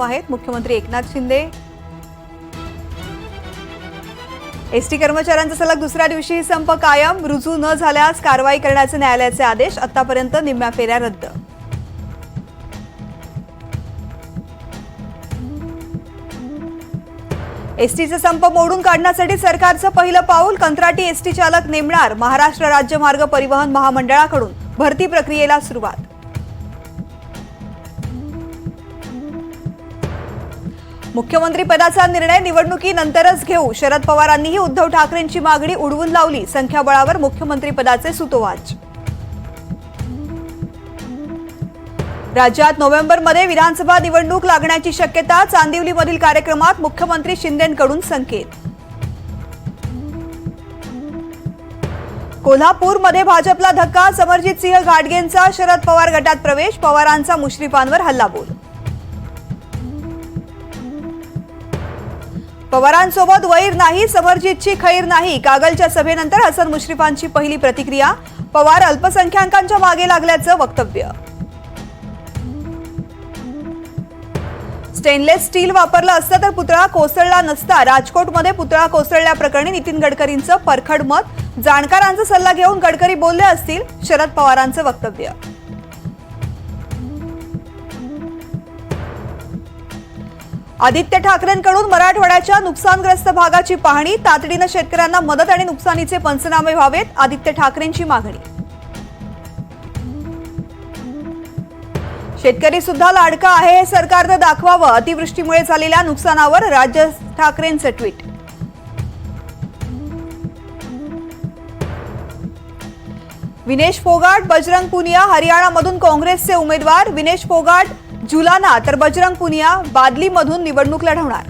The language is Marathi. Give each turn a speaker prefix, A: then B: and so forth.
A: आहेत. मुख्यमंत्री एकनाथ शिंदे. एसटी कर्मचाऱ्यांचा सलग दुसऱ्या दिवशी संप कायम. रुजू न झाल्यास कारवाई करण्याचे न्यायालयाचे आदेश आतापर्यंत निम्म्या फेऱ्या रद्द. एसटीचा संप मोडून काढण्यासाठी सरकारचं पहिलं पाऊल. कंत्राटी एसटी चालक नेमणार. महाराष्ट्र राज्य मार्ग परिवहन महामंडळाकडून. भरती प्रक्रियेला सुरुवात. मुख्यमंत्री पदाचा निर्णय निवडणुकीनंतरच घेऊ. शरद पवारांनीही उद्धव ठाकरेंची मागणी उडवून लावली. संख्याबळावर मुख्यमंत्री पदाचे सुतोवाच. राज्यात नोव्हेंबरमध्ये विधानसभा निवडणूक लागण्याची शक्यता चांदिवलीमधील कार्यक्रमात मुख्यमंत्री शिंदेकडून संकेत. कोल्हापूरमध्ये भाजपला धक्का समरजित सिंह घाटगेंचा शरद पवार गटात प्रवेश पवारांचा मुश्रीफांवर हल्लाबोल. पवारांसोबत वैर नाही समरजितची खैर नाही. कागलच्या सभेनंतर हसन मुश्रीफांची पहिली प्रतिक्रिया पवार अल्पसंख्याकांच्या मागे लागल्याचं वक्तव्य. स्टेनलेस स्टील वापरलं असतं तर पुतळा कोसळला नसता. राजकोटमध्ये पुतळा कोसळल्याप्रकरणी नितीन गडकरींचं परखड मत. जाणकारांचा सल्ला घेऊन गडकरी बोलले असतील शरद पवारांचं वक्तव्य. आदित्य ठाकरेंकडून मराठवाड्याच्या नुकसानग्रस्त भागाची पाहणी तातडीनं शेतकऱ्यांना मदत आणि नुकसानीचे पंचनामे व्हावेत आदित्य ठाकरेंची मागणी. शेतकरी सुद्धा लाडका आहे हे सरकारनं दाखवावं अतिवृष्टीमुळे झालेल्या नुकसानावर राज्य ठाकरेंचं ट्विट. विनेश फोगाट बजरंग पुनिया हरियाणामधून काँग्रेसचे उमेदवार विनेश फोगाट जुलाना तर बजरंग पुनिया बादलीमधून निवडणूक लढवणार.